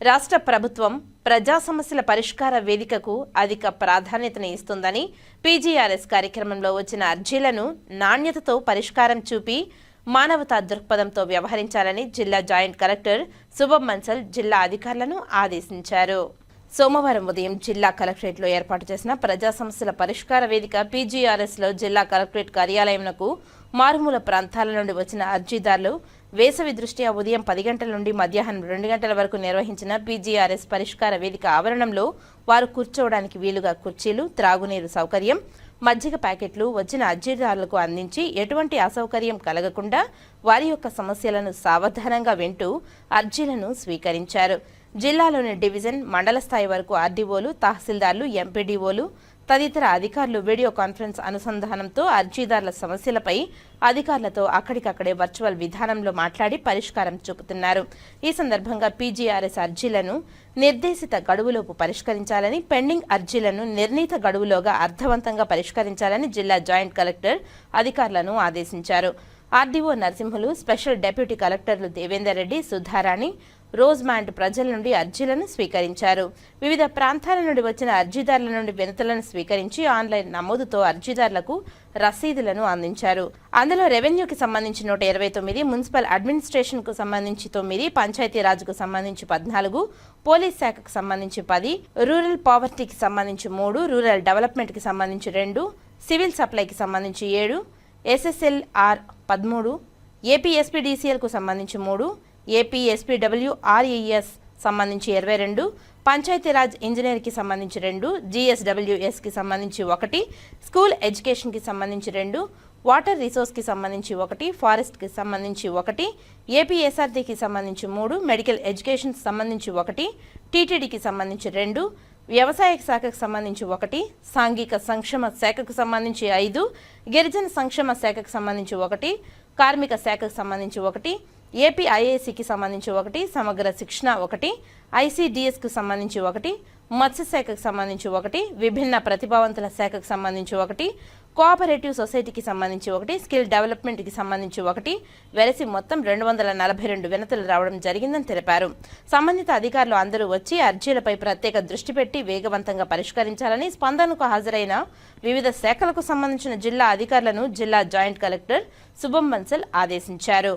రాష్ట్ర ప్రభుత్వం ప్రజా సమస్యల పరిష్కార వేదికకు అధిక ప్రాధాన్యతను ఇస్తుందని పీజీఆర్ఎస్ కార్యక్రమంలో వచ్చిన అర్జీలను నాణ్యతతో పరిష్కారం చూపి మానవతా దృక్పథంతో వ్యవహరించాలని జిల్లా జాయింట్ కలెక్టర్ శుభం మన్సల్ జిల్లా అధికారులను ఆదేశించారు. సోమవారం ఉదయం జిల్లా కలెక్టరేట్లో ఏర్పాటు చేసిన ప్రజా సమస్యల పరిష్కార వేదిక పీజీఆర్ఎస్లో జిల్లా కలెక్టరేట్ కార్యాలయంకు మారుమూల ప్రాంతాల నుండి వచ్చిన అర్జీదారులు వేసవి దృష్ట్యా ఉదయం పది గంటల నుండి మధ్యాహ్నం రెండు గంటల వరకు నిర్వహించిన పీజీఆర్ఎస్ పరిష్కార వేదిక ఆవరణంలో వారు కూర్చోవడానికి వీలుగా కుర్చీలు త్రాగునీరు సౌకర్యం మజ్జిగ ప్యాకెట్లు వచ్చిన అర్జీదారులకు అందించి ఎటువంటి అసౌకర్యం కలగకుండా వారి యొక్క సమస్యలను సావధానంగా వింటూ అర్జీలను స్వీకరించారు. జిల్లాలోని డివిజన్ మండల స్థాయి వరకు ఆర్డీఓలు తహసీల్దార్లు ఎంపీడీఓలు తదితర అధికారులు వీడియో కాన్ఫరెన్స్ అనుసంధానంతో అర్జీదారుల సమస్యలపై అధికారులతో అక్కడికక్కడే వర్చువల్ విధానంలో మాట్లాడి పరిష్కారం చూపుతున్నారు. ఈ సందర్భంగా పీజీఆర్ఎస్ అర్జీలను నిర్దేశిత గడువులోపు పరిష్కరించాలని పెండింగ్ అర్జీలను నిర్ణీత గడువులోగా అర్థవంతంగా పరిష్కరించాలని జిల్లా జాయింట్ కలెక్టర్ అధికారులను ఆదేశించారు. ఆర్డీఓ నరసింహులు స్పెషల్ డెప్యూటీ కలెక్టర్లు దేవేందర్ రెడ్డి సుధారాణి రోజ్మాంట్ ప్రజల నుండి అర్జీలను స్వీకరించారు. వివిధ ప్రాంతాల నుండి వచ్చిన అర్జీదారుల నుండి వినతులను స్వీకరించి ఆన్లైన్ నమోదుతో అర్జీదారులకు రసీదులను అందించారు. అందులో రెవెన్యూకి సంబంధించి నూట ఇరవై తొమ్మిది మున్సిపల్ అడ్మినిస్ట్రేషన్కు సంబంధించి తొమ్మిది పంచాయతీరాజ్కు సంబంధించి పద్నాలుగు పోలీస్ శాఖకు సంబంధించి పది రూరల్ పావర్టీకి సంబంధించి మూడు రూరల్ డెవలప్మెంట్కి సంబంధించి రెండు సివిల్ సప్లైకి సంబంధించి ఏడు ఎస్ఎస్ఎల్ఆర్ పదమూడు ఏపీఎస్పీడీసీఎల్కు సంబంధించి మూడు ఏపీఎస్పీడబ్ల్యూఆర్ఈఎస్ సంబంధించి ఇరవై రెండు పంచాయతీరాజ్ ఇంజనీర్కి సంబంధించి రెండు జిఎస్డబ్ల్యూఎస్కి సంబంధించి ఒకటి స్కూల్ ఎడ్యుకేషన్కి సంబంధించి రెండు వాటర్ రిసోర్స్కి సంబంధించి ఒకటి ఫారెస్ట్కి సంబంధించి ఒకటి ఏపీఎస్ఆర్టీకి సంబంధించి మూడు మెడికల్ ఎడ్యుకేషన్కి సంబంధించి ఒకటి టీటీడీకి సంబంధించి రెండు వ్యవసాయ శాఖకు సంబంధించి ఒకటి సాంఘిక సంక్షేమ శాఖకు సంబంధించి ఐదు గిరిజన సంక్షేమ శాఖకు సంబంధించి ఒకటి కార్మిక శాఖకు సంబంధించి ఒకటి ఏపీ ఐఏసీకి సంబంధించి ఒకటి సమగ్ర శిక్షణ ఒకటి ఐసీడిఎస్కు సంబంధించి ఒకటి మత్స్య శాఖకు సంబంధించి ఒకటి విభిన్న ప్రతిభావంతుల శాఖకు సంబంధించి ఒకటి కోఆపరేటివ్ సొసైటీకి సంబంధించి ఒకటి స్కిల్ డెవలప్మెంట్కి సంబంధించి ఒకటి వెలసి మొత్తం రెండు వందల నలభై రెండు వినతులు రావడం జరిగిందని తెలిపారు. సంబంధిత అధికారులు అందరూ వచ్చి అర్జీలపై ప్రత్యేక దృష్టి పెట్టి వేగవంతంగా పరిష్కరించాలని స్పందనకు హాజరైన వివిధ శాఖలకు సంబంధించిన జిల్లా అధికారులను జిల్లా జాయింట్ కలెక్టర్ శుభం బన్సల్ ఆదేశించారు.